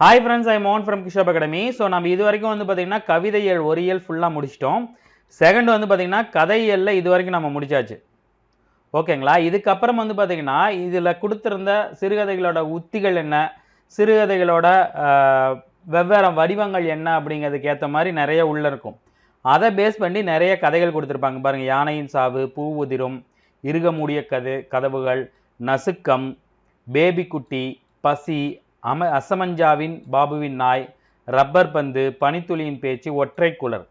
Hi friends I am from கிஷோப் academy so நம்ம இது வரைக்கும் வந்து பார்த்திங்கன்னா கவிதையல் ஒரு இயல் ஃபுல்லாக முடிச்சிட்டோம். செகண்ட் வந்து பார்த்திங்கன்னா கதையல்ல இது வரைக்கும் நம்ம முடிச்சாச்சு. ஓகேங்களா இதுக்கப்புறம் வந்து பார்த்திங்கன்னா இதில் கொடுத்துருந்த சிறுகதைகளோட உத்திகள் என்ன? சிறுகதைகளோட வெவ்வேறு வடிவங்கள் என்ன அப்படிங்கிறதுக்கு ஏற்ற மாதிரி நிறைய உள்ள இருக்கும். அதை பேஸ் பண்ணி நிறைய கதைகள் கொடுத்துருப்பாங்க. பாருங்கள் யானையின் சாவு பூ உதிரும் இருக மூடிய கது கதவுகள் நசுக்கம் பேபி குட்டி பசி அம அசமஞ்சாவின் பாபுவின் நாய் ரப்பர் பந்து பனித்துளியின் பேச்சு ஒற்றை குளர்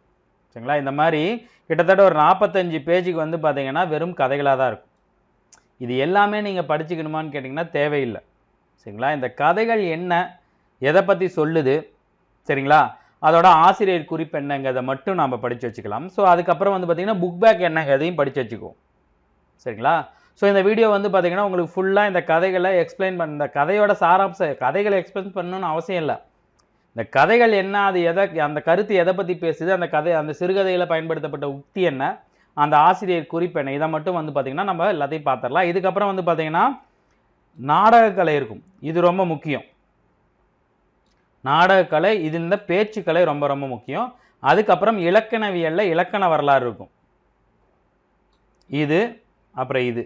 சரிங்களா? இந்த மாதிரி கிட்டத்தட்ட ஒரு நாற்பத்தஞ்சு பேஜுக்கு வந்து பார்த்தீங்கன்னா வெறும் கதைகளாக தான் இருக்கும். இது எல்லாமே நீங்கள் படிச்சுக்கணுமான்னு கேட்டிங்கன்னா தேவையில்லை. சரிங்களா? இந்த கதைகள் என்ன எதை பற்றி சொல்லுது சரிங்களா? அதோட ஆசிரியர் குறிப்பு என்னங்கிறத மட்டும் நாம் படித்து வச்சுக்கலாம். ஸோ அதுக்கப்புறம் வந்து பார்த்திங்கன்னா புக் பேக் என்னங்கிறதையும் படித்து வச்சுக்குவோம். சரிங்களா? ஸோ இந்த வீடியோ வந்து பார்த்தீங்கன்னா உங்களுக்கு ஃபுல்லாக இந்த கதைகளை எக்ஸ்பிளைன் பண்ண இந்த கதையோட சாராம்ச கதைகளை எக்ஸ்பிளைன் பண்ணணும்னு அவசியம் இல்லை. இந்த கதைகள் என்ன அது எதை அந்த கருத்து எதை பற்றி பேசுது அந்த கதை அந்த சிறுகதையில் பயன்படுத்தப்பட்ட உக்தி என்ன அந்த ஆசிரியர் குறிப்பு என்ன இதை மட்டும் வந்து பார்த்திங்கன்னா நம்ம எல்லாத்தையும் பார்த்துடலாம் இதுக்கப்புறம் வந்து பார்த்திங்கன்னா நாடகக்கலை இருக்கும். இது ரொம்ப முக்கியம். நாடகக்கலை இது இந்த பேச்சுக்கலை ரொம்ப ரொம்ப முக்கியம். அதுக்கப்புறம் இலக்கணவியலில் இலக்கண வரலாறு இருக்கும். இது அப்புறம் இது.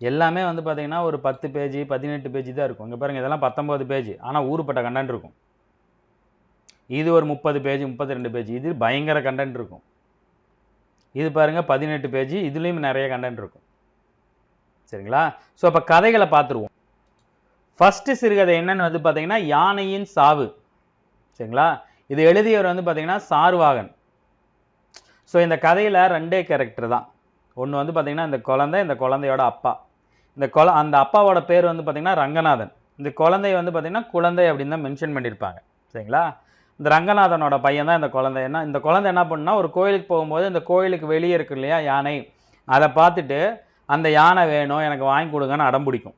எல்லாமே வந்து பார்த்தீங்கன்னா ஒரு பத்து பேஜ் பதினெட்டு பேஜ் தான் இருக்கும். இங்கே பாருங்கள் இதெல்லாம் பத்தொம்போது பேஜ். ஆனால் ஊருப்பட்ட கண்டென்ட் இருக்கும். இது ஒரு முப்பது பேஜ் முப்பத்தி ரெண்டு பேஜ். இது பயங்கர கண்டென்ட் இருக்கும். இது பாருங்கள் பதினெட்டு பேஜ். இதுலேயும் நிறைய கண்டென்ட் இருக்கும். சரிங்களா? ஸோ அப்போ கதைகளை பார்த்துருவோம். ஃபஸ்ட்டு சிறுகதை என்னன்னு வந்து பார்த்தீங்கன்னா யானையின் சாவு. சரிங்களா? இது எழுதியவர் வந்து பார்த்தீங்கன்னா சார்வாகன். ஸோ இந்த கதையில் ரெண்டே கேரக்டர் தான். ஒன்று வந்து பார்த்தீங்கன்னா இந்த குழந்தை இந்த குழந்தையோட அப்பா. இந்த குழ அந்த அப்பாவோட பேர் வந்து பார்த்தீங்கன்னா ரங்கநாதன். இந்த குழந்தை வந்து பார்த்திங்கன்னா குழந்தை அப்படின்னு தான் மென்ஷன் பண்ணியிருப்பாங்க. சரிங்களா? இந்த ரங்கநாதனோட பையன் தான் இந்த குழந்தை. என்ன இந்த குழந்தை என்ன பண்ணுன்னா ஒரு கோயிலுக்கு போகும்போது இந்த கோயிலுக்கு வெளியே இருக்கு இல்லையா யானை அதை பார்த்துட்டு அந்த யானை வேணும் எனக்கு வாங்கி கொடுங்கன்னு அடம் பிடிக்கும்.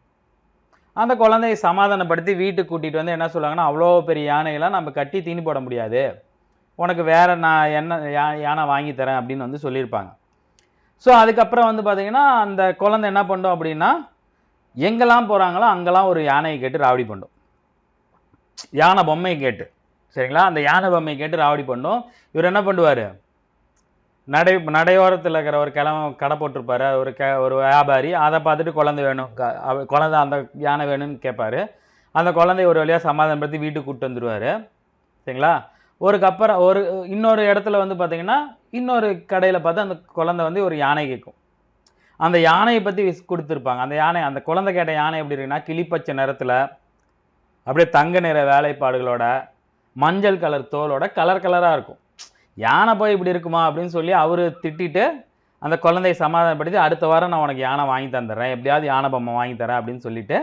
அந்த குழந்தையை சமாதானப்படுத்தி வீட்டுக்கு கூட்டிகிட்டு வந்து என்ன சொல்லுவாங்கன்னா அவ்வளோ பெரிய யானையெல்லாம் நம்ம கட்டி தீனி போட முடியாது. உனக்கு வேறு நான் என்ன யா யானை வாங்கி தரேன் அப்படின்னு வந்து சொல்லியிருப்பாங்க. ஸோ அதுக்கப்புறம் வந்து பார்த்தீங்கன்னா அந்த குழந்தை என்ன பண்ணும் அப்படின்னா எங்கெல்லாம் போகிறாங்களோ அங்கெல்லாம் ஒரு யானையை கேட்டு ராவடி பண்ணும் யானை பொம்மையை கேட்டு. சரிங்களா? அந்த யானை பொம்மையை கேட்டு ராவடி பண்ணும் இவர் என்ன பண்ணுவார்? நடை நடையோரத்தில் இருக்கிற ஒரு கிழமை கடை போட்டிருப்பாரு. ஒரு கே ஒரு வியாபாரி. அதை பார்த்துட்டு குழந்தை வேணும். க- குழந்தை அந்த யானை வேணும்னு கேட்பாரு. அந்த குழந்தைய ஒரு வழியாக சமாதானப்படுத்தி வீட்டுக்கு கூப்பிட்டு வந்துடுவார் சரிங்களா? ஒரு கப்பறம் ஒரு இன்னொரு இடத்துல வந்து பார்த்தீங்கன்னா இன்னொரு கடையில் பார்த்து அந்த குழந்தை வந்து ஒரு யானை கேட்கும். அந்த யானையை பற்றி கொடுத்துருப்பாங்க. அந்த யானை அந்த குழந்தை கேட்ட யானை எப்படி இருக்குன்னா கிளிப்பச்சை நிறத்தில் அப்படியே தங்க நிற வேலைப்பாடுகளோட மஞ்சள் கலர் தோலோட கலர் கலராக இருக்கும். யானை போய் இப்படி இருக்குமா அப்படின்னு சொல்லி அவர் திட்டிட்டு அந்த குழந்தையை சமாதானப்படுத்தி அடுத்த வாரம் நான் உனக்கு யானை வாங்கி தந்துடுறேன். எப்படியாவது யானை பொம்மை வாங்கி தரேன் அப்படின்னு சொல்லிட்டு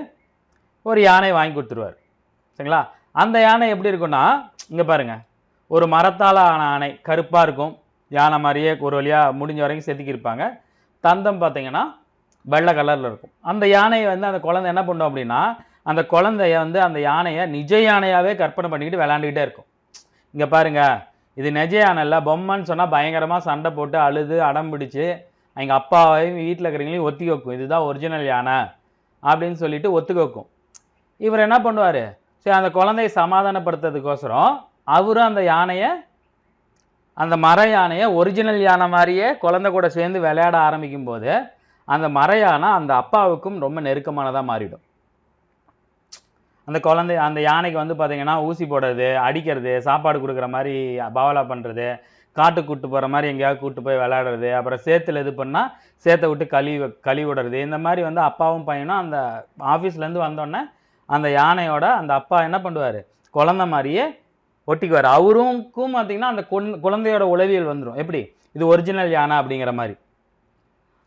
ஒரு யானை வாங்கி கொடுத்துருவார். சரிங்களா? அந்த யானை எப்படி இருக்கும்னா இங்கே பாருங்க. ஒரு மரத்தால் ஆன யானை கருப்பாக இருக்கும். யானை மாதிரியே ஒரு வழியாக முடிஞ்ச வரைக்கும் செதுக்கியிருப்பாங்க. தந்தம் பார்த்தீங்கன்னா வெள்ளை கலரில் இருக்கும். அந்த யானையை வந்து அந்த குழந்தை என்ன பண்ணும் அப்படின்னா அந்த குழந்தைய வந்து அந்த யானையை நிஜ யானையாகவே கற்பனை பண்ணிக்கிட்டு விளாண்டுக்கிட்டே இருக்கும். இங்கே பாருங்கள் இது நிஜ யானை இல்லை பொம்மைன்னு சொன்னால் பயங்கரமாக சண்டை போட்டு அழுது அடம் பிடிச்சி எங்கள் அப்பாவையும் வீட்டில் இருக்கிறவங்களையும் ஒத்தி வைக்கும். இதுதான் ஒரிஜினல் யானை அப்படின்னு சொல்லிட்டு ஒத்துக்க வைக்கும். இவர் என்ன பண்ணுவார்? சரி அந்த குழந்தையை சமாதானப்படுத்துறதுக்கோசரம் அவரும் அந்த யானையை அந்த மர யானையை ஒரிஜினல் யானை மாதிரியே குழந்தை கூட சேர்ந்து விளையாட ஆரம்பிக்கும் போது அந்த மர யானை அந்த அப்பாவுக்கும் ரொம்ப நெருக்கமானதாக மாறிடும். அந்த குழந்தை அந்த யானைக்கு வந்து பார்த்திங்கன்னா ஊசி போடுறது அடிக்கிறது சாப்பாடு கொடுக்குற மாதிரி பாவலா பண்ணுறது காட்டுக்கு கூட்டு போகிற மாதிரி எங்கேயாவது கூட்டு போய் விளையாடுறது அப்புறம் சேத்துல இது பண்ணால் சேத்தை விட்டு கழி கழி விடுறது இந்த மாதிரி வந்து அப்பாவும் பையனும் அந்த ஆஃபீஸ்லேருந்து வந்தோடனே அந்த யானையோட அந்த அப்பா என்ன பண்ணுவார்? குழந்த மாதிரியே ஒட்டிக்குவார். அவருக்கும் பார்த்தீங்கன்னா அந்த குழந்தையோட உளவியல் வந்துடும் எப்படி? இது ஒரிஜினல் யானை அப்படிங்கிற மாதிரி.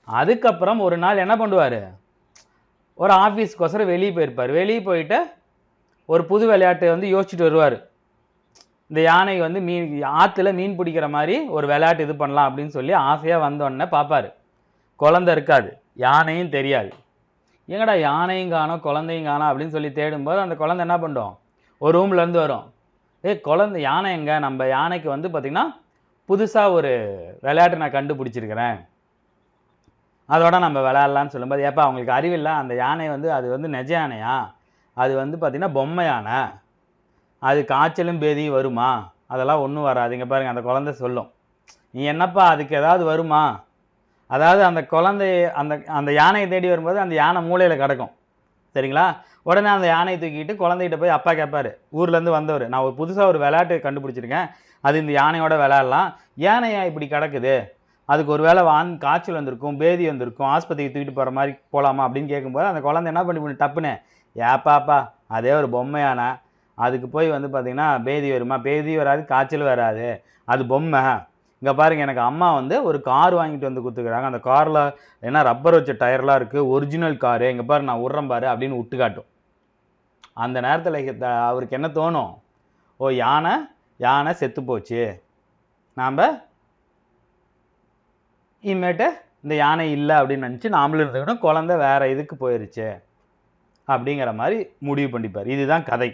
அதுக்கப்புறம் ஒரு நாள் என்ன பண்ணுவார்? ஒரு ஆஃபீஸ்க்கோசரம் வெளியே போயிருப்பார். வெளியே போயிட்டு ஒரு புது விளையாட்டை வந்து யோசிச்சுட்டு வருவார். இந்த யானை வந்து மீன் ஆற்றுல மீன் பிடிக்கிற மாதிரி ஒரு விளையாட்டு இது பண்ணலாம் அப்படின்னு சொல்லி ஆசையாக வந்தோடனே பார்ப்பார் குழந்தை இருக்காது. யானையும் தெரியாது. எங்கடா யானையும் காணும் குழந்தையும் காணோம் அப்படின்னு சொல்லி தேடும்போது அந்த குழந்தை என்ன பண்ணுவோம் ஒரு ரூம்லேருந்து வரும். ஏய் குழந்தை யானை எங்க? நம்ம யானைக்கு வந்து பார்த்திங்கன்னா புதுசாக ஒரு விளையாட்டு நான் கண்டுபிடிச்சிருக்கிறேன். அதோட நம்ம விளையாடலான்னு சொல்லும்போது ஏப்பா அவங்களுக்கு அறிவில்லை அந்த யானை வந்து அது வந்து நெஜ யானையா? அது வந்து பார்த்திங்கன்னா பொம்மை யானை. அது காய்ச்சலும் பேதியும் வருமா? அதெல்லாம் ஒன்றும் வராதுங்க பாருங்கள் பாருங்க அந்த குழந்தை சொல்லும். நீ என்னப்பா அதுக்கு ஏதாவது வருமா? அதாவது அந்த குழந்தை அந்த அந்த யானையை தேடி வரும்போது அந்த யானை மூலையில் கிடக்கும். சரிங்களா? உடனே அந்த யானையை தூக்கிட்டு குழந்தைகிட்ட போய் அப்பா கேட்பாரு ஊர்லேருந்து வந்தவர் நான் ஒரு புதுசாக ஒரு விளையாட்டு கண்டுபிடிச்சிருக்கேன். அது இந்த யானையோட விளையாடலாம். யானையா இப்படி கிடக்குது? அதுக்கு ஒரு வேளை வான் காய்ச்சல் வந்திருக்கும் பேதி வந்திருக்கும் ஆஸ்பத்திரிக்கு தூக்கிட்டு போகிற மாதிரி போகலாமா அப்படின்னு கேட்கும்போது அந்த குழந்தை என்ன பண்ணி பண்ணி டப்புன்னு ஏப்பாப்பா அதே ஒரு பொம்மை யானை அதுக்கு போய் வந்து பார்த்திங்கன்னா பேதி வருமா? பேதி வராது காய்ச்சல் வராது. அது பொம்மை. இங்கே பாருங்க எனக்கு அம்மா வந்து ஒரு கார் வாங்கிட்டு வந்து கொடுத்துக்கிறாங்க அந்த காரில் ஏன்னா ரப்பர் வச்ச டயர்லாம் இருக்குது ஒரிஜினல் காரு. இங்கே பாரு நான் விட்றேன் பாரு அப்படின்னு விட்டு காட்டும். அந்த நேரத்தில் அவருக்கு என்ன தோணும்? ஓ யானை யானை செத்து போச்சு. நாம் இனிமேட்டு இந்த யானை இல்லை அப்படின்னு நினச்சி நாமளும் இருந்துக்கிட்டோம் குழந்தை வேற இதுக்கு போயிடுச்சு அப்படிங்கிற மாதிரி முடிவு பண்ணிப்பார். இதுதான் கதை.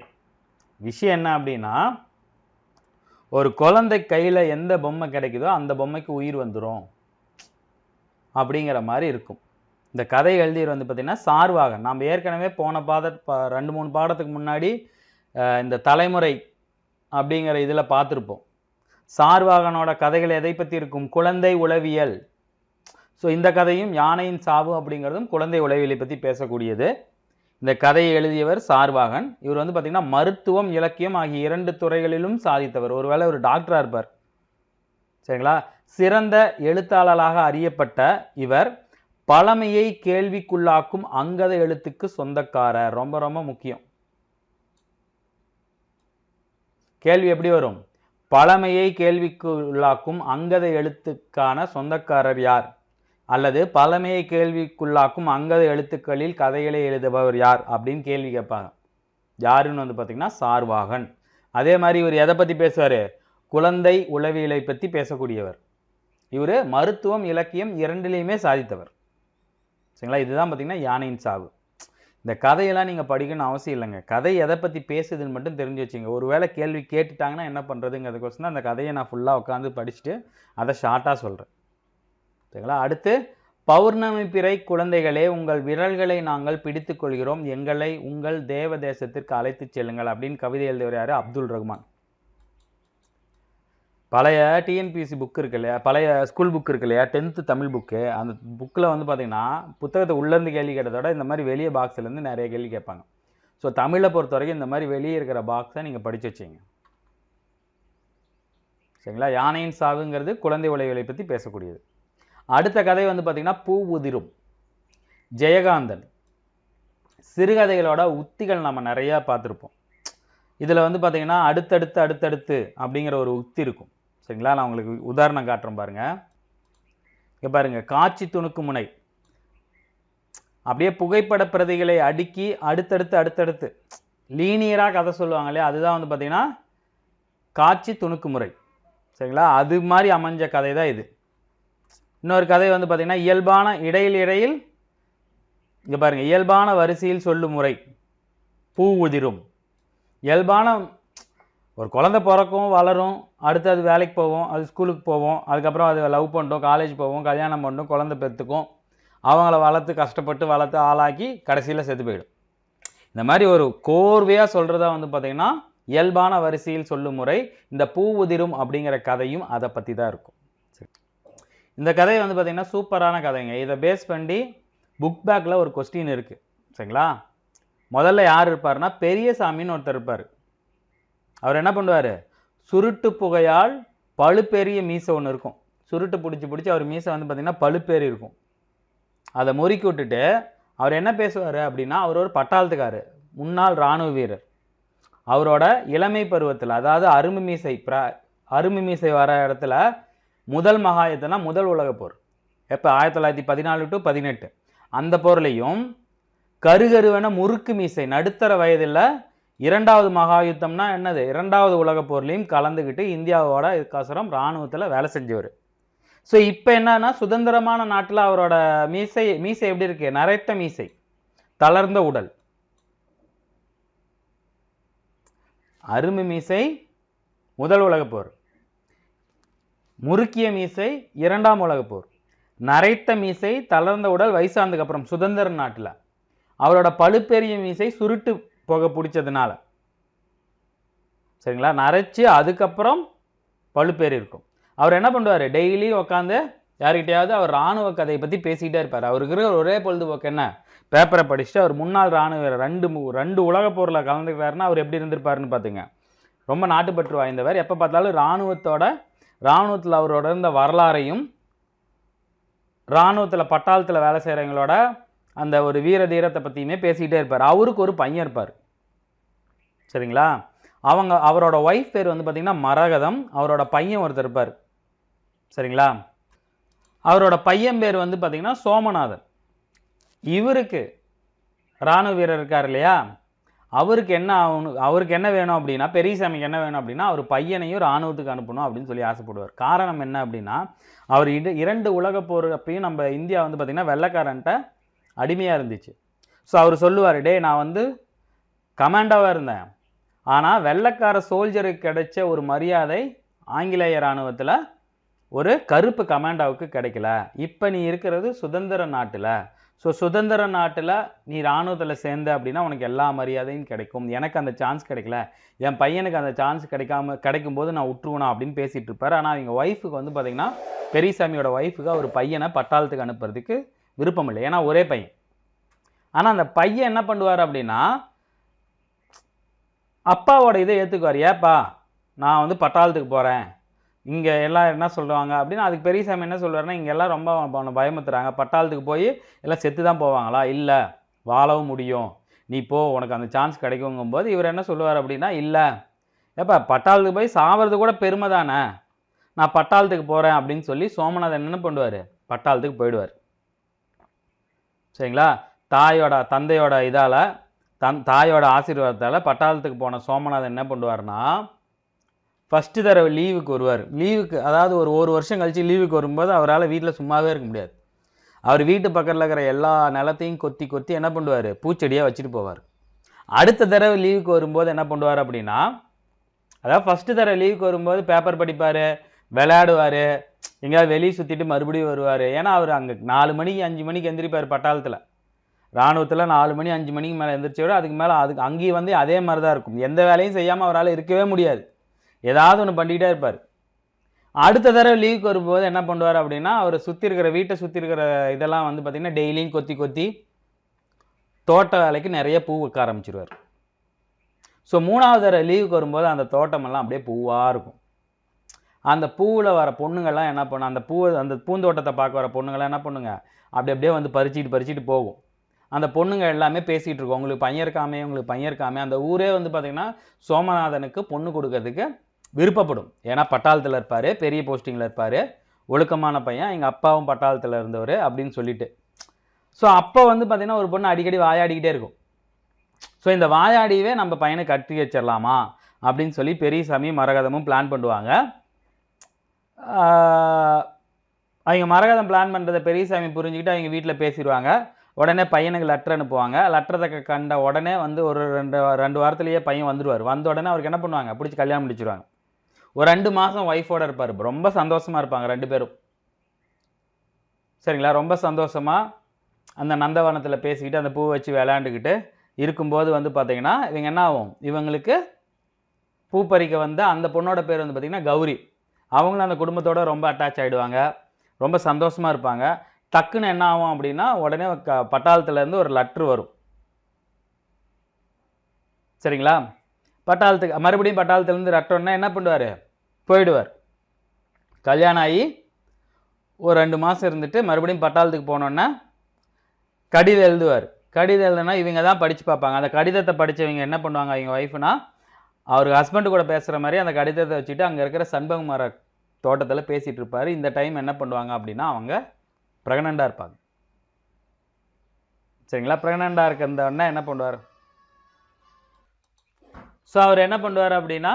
விஷயம் என்ன அப்படின்னா ஒரு குழந்தை கையில் எந்த பொம்மை கிடைக்குதோ அந்த பொம்மைக்கு உயிர் வந்துடும் அப்படிங்கிற மாதிரி இருக்கும். இந்த கதை எழுதியவர் வந்து பார்த்திங்கன்னா சார்வாகன். நாம் ஏற்கனவே போன பாத ரெண்டு மூணு பாடத்துக்கு முன்னாடி இந்த தலைமுறை அப்படிங்கிற இதில் பார்த்துருப்போம். சார்வாகனோட கதைகள் எதை பற்றி இருக்கும்? குழந்தை உளவியல். ஸோ இந்த கதையும் யானையின் சாவு அப்படிங்கிறதும் குழந்தை உளவியலை பற்றி பேசக்கூடியது. இந்த கதையை எழுதியவர் சார்வாகன். இவர் வந்து பார்த்திங்கன்னா மருத்துவம் இலக்கியம் ஆகிய இரண்டு துறைகளிலும் சாதித்தவர். ஒருவேளை ஒரு டாக்டராக இருப்பார். சரிங்களா? சிறந்த எழுத்தாளராக அறியப்பட்ட இவர். பழமையை கேள்விக்குள்ளாக்கும் அங்கத எழுத்துக்கு சொந்தக்காரர். ரொம்ப ரொம்ப முக்கியம். கேள்வி எப்படி வரும்? பழமையை கேள்விக்குள்ளாக்கும் அங்கத எழுத்துக்கான சொந்தக்காரர் யார்? அல்லது பழமையை கேள்விக்குள்ளாக்கும் அங்கத எழுத்துக்களில் கதைகளை எழுதுபவர் யார்? அப்படின்னு கேள்வி கேட்பாங்க. யாருன்னு வந்து பார்த்தீங்கன்னா சார்வாகன். அதே மாதிரி இவர் எதை பற்றி பேசுவார்? குழந்தை உளவியலை பற்றி பேசக்கூடியவர். இவர் மருத்துவம் இலக்கியம் இரண்டிலையுமே சாதித்தவர். சரிங்களா? இதுதான் பார்த்தீங்கன்னா யானையின் சாவு. இந்த கதையெல்லாம் நீங்கள் படிக்கணும்னு அவசியம் இல்லைங்க. கதை எதை பற்றி பேசுதுன்னு மட்டும் தெரிஞ்சு வச்சுங்க ஒருவேளை கேள்வி கேட்டுட்டாங்கன்னா என்ன பண்ணுறதுங்கிறதுக்கோசம் தான் அந்த கதையை நான் ஃபுல்லாக உட்காந்து படிச்சுட்டு அதை ஷார்ட்டாக சொல்கிறேன் சரிங்களா? அடுத்து பௌர்ணமி பிறை குழந்தைகளே உங்கள் விரல்களை நாங்கள் பிடித்துக்கொள்கிறோம் எங்களை உங்கள் தேவ தேசத்திற்கு அழைத்துச் செல்லுங்கள் அப்படின்னு கவிதை எழுதியவர் யார்? அப்துல் ரஹ்மான் பழைய டிஎன்பிஎஸ்சி புக் இருக்கு இல்லையா? பழைய ஸ்கூல் புக் இருக்கு இல்லையா? டென்த்து தமிழ் புக்கு அந்த புக்கில் வந்து பார்த்தீங்கன்னா புத்தகத்தை உள்ளேருந்து கேள்வி கேட்டதோட இந்த மாதிரி வெளியே பாக்ஸ்லேருந்து நிறைய கேள்வி கேட்பாங்க. ஸோ தமிழை பொறுத்த வரைக்கும் இந்த மாதிரி வெளியே இருக்கிற பாக்ஸை நீங்கள் படித்து வச்சிங்க. சரிங்களா? யானையின் சாவுங்கிறது குழந்தை உளவியலை பற்றி பேசக்கூடியது. அடுத்த கதை வந்து பார்த்திங்கன்னா பூ உதிரும். ஜெயகாந்தன். சிறுகதைகளோட உத்திகள் நம்ம நிறையா பார்த்துருப்போம். இதில் வந்து பார்த்தீங்கன்னா அடுத்தடுத்து அடுத்தடுத்து அப்படிங்கிற ஒரு உத்தி இருக்கும். சரிங்களா? நான் உங்களுக்கு உதாரணம் காட்டுறேன் பாருங்க. இங்கே பாருங்க காட்சி துணுக்கு முனை. அப்படியே புகைப்பட பிரதிகளை அடுக்கி அடுத்தடுத்து அடுத்தடுத்து. லீனியராக கதை சொல்லுவாங்க இல்லையா? அதுதான் வந்து பார்த்தீங்கன்னா காட்சி துணுக்கு முறை. சரிங்களா? அது மாதிரி அமைஞ்ச கதை தான் இது. இன்னொரு கதை வந்து பார்த்திங்கன்னா இயல்பான இடையில் இடையில் இங்கே பாருங்க இயல்பான வரிசையில் சொல்லும் முறை. பூ உதிரும். இயல்பான ஒரு குழந்தை பிறக்கும் வளரும் அடுத்து அது வேலைக்கு போவோம் அது ஸ்கூலுக்கு போவோம் அதுக்கப்புறம் அது லவ் பண்ணிட்டோம் காலேஜ் போவோம் கல்யாணம் பண்ணோம் குழந்தை பெற்றுக்கும் அவங்கள வளர்த்து கஷ்டப்பட்டு வளர்த்து ஆளாக்கி கடைசியில் செத்து போயிடும். இந்த மாதிரி ஒரு கோர்வையாக சொல்கிறதா வந்து பார்த்திங்கன்னா இயல்பான வரிசையில் சொல்லும் முறை இந்த பூ உதிரும் அப்படிங்கிற கதையும் அதை பற்றி தான் இருக்கும். சரி. இந்த கதை வந்து பார்த்திங்கன்னா சூப்பரான கதைங்க. இதை பேஸ் பண்ணி புக் பேக்கில் ஒரு கொஸ்டின் இருக்குது சரிங்களா? முதல்ல யார் இருப்பாருன்னா பெரியசாமின்னு ஒருத்தர் இருப்பார். அவர் என்ன பண்ணுவார்? சுருட்டு புகையால் பழுப்பெரிய மீசை ஒன்று இருக்கும். சுருட்டு பிடிச்சி பிடிச்சி அவர் மீசை வந்து பார்த்திங்கன்னா பழுப்பேறி இருக்கும். அதை முறுக்கி விட்டுட்டு அவர் என்ன பேசுவார் அப்படின்னா அவர் ஒரு பட்டாளத்துக்காரு. முன்னாள் இராணுவ வீரர். அவரோட இளமை பருவத்தில் அதாவது அருமை மீசை ப்ரா அருமை மீசை வர இடத்துல முதல் மகாயுத்தம்னா முதல் உலகப் போர். எப்போ? ஆயிரத்தி தொள்ளாயிரத்தி பதினாலு டு பதினெட்டு. அந்த போர்லேயும் கருகருவென முறுக்கு மீசை நடுத்தர வயதில் இரண்டாவது மகா யுத்தம்னா என்னது? இரண்டாவது உலகப் போர்லையும் கலந்துக்கிட்டு இந்தியாவோட இதுக்கோசரம் இராணுவத்தில் வேலை செஞ்சவர். ஸோ இப்போ என்னன்னா சுதந்திரமான நாட்டில் அவரோட மீசை மீசை எப்படி இருக்கு? நரைத்த மீசை. தளர்ந்த உடல். அருமை மீசை முதல் உலகப் போர். முறுக்கிய மீசை இரண்டாம் உலகப் போர். நரைத்த மீசை தளர்ந்த உடல் வயசானதுக்கு அப்புறம் சுதந்திர நாட்டில். அவரோட பழுப்பெரிய மீசை சுருட்டு புகை பிடிச்சதுனால. சரிங்களா? நரைச்சி அதுக்கப்புறம் பழுப்பேறி இருக்கும். அவர் என்ன பண்ணுவார்? டெய்லி உட்காந்து யார்கிட்டையாவது அவர் ராணுவ கதையை பற்றி பேசிக்கிட்டே இருப்பார். அவருக்கு இருக்கிற ஒரே பொழுதுபோக்கு என்ன? பேப்பரை படிச்சுட்டு அவர் முன்னாள் ராணுவ வீரர் ரெண்டு மு- ரெண்டு உலக போரில் கலந்துக்கிறாருன்னா அவர் எப்படி இருந்திருப்பாருன்னு பார்த்துங்க ரொம்ப நாட்டுப்பற்று வாய்ந்தவர். எப்போ பார்த்தாலும் இராணுவத்தோட இராணுவத்தில் அவரோட இருந்த வரலாறையும் இராணுவத்தில் பட்டாளத்தில் வேலை செய்கிறவங்களோட அந்த ஒரு வீர தீரத்தை பற்றியுமே பேசிக்கிட்டே இருப்பார். அவருக்கு ஒரு பையன் இருப்பார். சரிங்களா? அவங்க அவரோட ஒய்ஃப் பேர் வந்து பார்த்திங்கன்னா மரகதம். அவரோட பையன் ஒருத்தர் இருப்பார். சரிங்களா? அவரோட பையன் பேர் வந்து பார்த்திங்கன்னா சோமநாதன். இவருக்கு இராணுவ வீரர் இருக்கார் இல்லையா? அவருக்கு என்ன ஆகணும் அவருக்கு என்ன வேணும் அப்படின்னா பெரியசாமிக்கு என்ன வேணும் அப்படின்னா அவர் பையனையும் இராணுவத்துக்கு அனுப்பணும் அப்படின்னு சொல்லி ஆசைப்படுவார். காரணம் என்ன அப்படின்னா அவர் இடு இரண்டு உலக போர் அப்பயும் நம்ம இந்தியா வந்து பார்த்திங்கன்னா வெள்ளைக்காரன்ட்ட அடிமையாக இருந்துச்சு. ஸோ அவர் சொல்லுவார் டே நான் வந்து கமாண்டோவாக இருந்தேன். ஆனால் வெள்ளைக்கார சோல்ஜருக்கு கிடைச்ச ஒரு மரியாதை ஆங்கிலேய இராணுவத்தில் ஒரு கருப்பு கமாண்டோவுக்கு கிடைக்கல. இப்போ நீ இருக்கிறது சுதந்திர நாட்டில். ஸோ சுதந்திர நாட்டில் நீ இராணுவத்தில் சேர்ந்த அப்படின்னா உனக்கு எல்லா மரியாதையும் கிடைக்கும். எனக்கு அந்த சான்ஸ் கிடைக்கல. என் பையனுக்கு அந்த சான்ஸ் கிடைக்காம கிடைக்கும்போது நான் விட்டுருவணும் அப்படின்னு பேசிகிட்டு இருப்பார். ஆனால் அவங்க ஒய்ஃபுக்கு வந்து பார்த்தீங்கன்னா பெரியசாமியோட ஒய்ஃபுக்கு அவர் பையனை பட்டாளத்துக்கு அனுப்புறதுக்கு விருப்பம் இல்லை ஏன்னா ஒரே பையன். ஆனால் அந்த பையன் என்ன பண்ணுவார் அப்படின்னா அப்பாவோட இதை ஏற்றுக்குவார் ஏப்பா நான் வந்து பட்டாளத்துக்கு போகிறேன் இங்கே எல்லாம் என்ன சொல்லுவாங்க? அப்படின்னு அதுக்கு பெரிய சாமி என்ன சொல்லுவார்னா இங்கே எல்லாம் ரொம்ப அவனை பயமுத்துறாங்க பட்டாளத்துக்கு போய் எல்லாம் செத்து தான் போவாங்களா? இல்லை வாழவும் முடியும். நீ போ உனக்கு அந்த சான்ஸ் கிடைக்குங்கும்போது இவர் என்ன சொல்லுவார் அப்படின்னா இல்லை ஏப்பா பட்டாளத்துக்கு போய் சாவறது கூட பெருமை தானே. நான் பட்டாளத்துக்கு போகிறேன் அப்படின்னு சொல்லி சோமநாதன் என்ன பண்ணுவார்? பட்டாளத்துக்கு போயிடுவார். சரிங்களா? தாயோட தந்தையோட இதால் தன் தாயோட ஆசீர்வாதத்தால் பட்டாளத்துக்கு போன சோமநாதன் என்ன பண்ணுவார்னா ஃபஸ்ட்டு தடவை லீவுக்கு வருவார். லீவுக்கு அதாவது ஒரு ஒரு வருஷம் கழித்து லீவுக்கு வரும்போது அவரால் வீட்டில் சும்மாவே இருக்க முடியாது. அவர் வீட்டு பக்கத்தில் இருக்கிற எல்லா நிலத்தையும் கொத்தி கொத்தி என்ன பண்ணுவார்? பூச்செடியாக வச்சுட்டு போவார். அடுத்த தடவை லீவுக்கு வரும்போது என்ன பண்ணுவார் அப்படின்னா அதாவது ஃபஸ்ட்டு தடவை லீவுக்கு வரும்போது பேப்பர் படிப்பார் விளையாடுவார். எங்கேயாவது வெளியே சுற்றிட்டு மறுபடியும் வருவார். ஏன்னா அவர் அங்கே நாலு மணிக்கு அஞ்சு மணிக்கு எந்திரிப்பார் பட்டாளத்தில். இராணுவத்தில் நாலு மணி அஞ்சு மணிக்கு மேலே எந்திரிச்சோட அதுக்கு மேலே அதுக்கு அங்கேயும் வந்து அதே மாதிரி தான் இருக்கும். எந்த வேலையும் செய்யாமல் அவரால் இருக்கவே முடியாது. ஏதாவது ஒன்று பண்ணிக்கிட்டே இருப்பார். அடுத்த தடவை லீவுக்கு வரும்போது என்ன பண்ணுவார் அப்படின்னா அவர் சுற்றி இருக்கிற வீட்டை சுற்றி இருக்கிற இதெல்லாம் வந்து பார்த்திங்கன்னா டெய்லியும் கொத்தி கொத்தி தோட்ட வேலைக்கு நிறைய பூ வைக்க ஆரம்பிச்சிருவார். ஸோ மூணாவது தடவை லீவுக்கு வரும்போது அந்த தோட்டமெல்லாம் அப்படியே பூவாக இருக்கும். அந்த பூவில் வர பொண்ணுங்கள்லாம் என்ன பண்ணும் அந்த பூ அந்த பூந்தோட்டத்தை பார்க்க வர பொண்ணுங்கள்லாம் என்ன பண்ணுங்க? அப்படி அப்படியே வந்து பறிச்சிட்டு பறிச்சிட்டு போகும். அந்த பொண்ணுங்க எல்லாமே பேசிகிட்டு இருக்கும். உங்களுக்கு பையன் இருக்காமே உங்களுக்கு பையன் இருக்காமே அந்த ஊரே வந்து பார்த்திங்கன்னா சோமநாதனுக்கு பொண்ணு கொடுக்கறதுக்கு விருப்பப்படும். ஏன்னா பட்டாளத்தில் இருப்பார் பெரிய போஸ்டிங்கில் இருப்பார். ஒழுக்கமான பையன் எங்கள் அப்பாவும் பட்டாளத்தில் இருந்தவர் அப்படின்னு சொல்லிட்டு. ஸோ அப்போ வந்து பார்த்திங்கன்னா ஒரு பொண்ணு அடிக்கடி வாயாடிக்கிட்டே இருக்கும். ஸோ இந்த வாயாடியவே நம்ம பையனை கட்டி வச்சிடலாமா? அப்படின்னு சொல்லி பெரியசாமி மரகதமும் பிளான் பண்ணுவாங்க. அவங்க மரகதம் பிளான் பண்ணுறதை பெரியசாமி புரிஞ்சுக்கிட்டு அவங்க வீட்டில் பேசிடுவாங்க. உடனே பையனுக்கு லெட்டர் அனுப்புவாங்க. லெட்டரை கண்ட உடனே வந்து ஒரு ரெண்டு ரெண்டு வாரத்துலேயே பையன் வந்துடுவார் வந்த உடனே அவருக்கு என்ன பண்ணுவாங்க? பிடிச்சி கல்யாணம் முடிச்சிருவாங்க. ஒரு ரெண்டு மாதம் ஒய்ஃபோட இருப்பார். ரொம்ப சந்தோஷமாக இருப்பாங்க ரெண்டு பேரும். சரிங்களா? ரொம்ப சந்தோஷமாக அந்த நந்தவனத்தில் பேசிக்கிட்டு அந்த பூ வச்சு விளையாண்டுக்கிட்டு இருக்கும்போது வந்து பார்த்திங்கன்னா இவங்க என்ன ஆகும்? இவங்களுக்கு பூ பறிக்க வந்த அந்த பொண்ணோட பேர் வந்து பார்த்திங்கன்னா கௌரி. அவங்களும் அந்த குடும்பத்தோட ரொம்ப அட்டாச் ஆகிடுவாங்க ரொம்ப சந்தோஷமாக இருப்பாங்க. டக்குன்னு என்ன ஆகும் அப்படின்னா உடனே க பட்டாளத்துலேருந்து ஒரு லெட்ரு வரும். சரிங்களா? பட்டாளத்துக்கு மறுபடியும் பட்டாளத்துலேருந்து லெட்டர்னா என்ன பண்ணுவார்? போயிடுவார். கல்யாணம் ஆகி ஒரு ரெண்டு மாதம் இருந்துட்டு மறுபடியும் பட்டாளத்துக்கு போனோன்னா கடிதம் எழுதுவார். கடிதம் எழுதுனா இவங்க தான் படித்து பார்ப்பாங்க. அந்த கடிதத்தை படித்தவங்க என்ன பண்ணுவாங்க அவங்க ஒய்ஃப்னா அவர் ஹஸ்பண்டு கூட பேசுகிற மாதிரி அந்த கடிதத்தை வச்சுட்டு அங்கே இருக்கிற சண்பக மர தோட்டத்தில் பேசிகிட்டு இருப்பார். இந்த டைம் என்ன பண்ணுவாங்க அப்படின்னா அவங்க ப்ரெக்னெண்ட்டாக இருப்பாங்க. சரிங்களா? ப்ரெக்னெண்ட்டாக இருக்கிற அண்ணா என்ன பண்ணுவார்? ஸோ அவர் என்ன பண்ணுவார் அப்படின்னா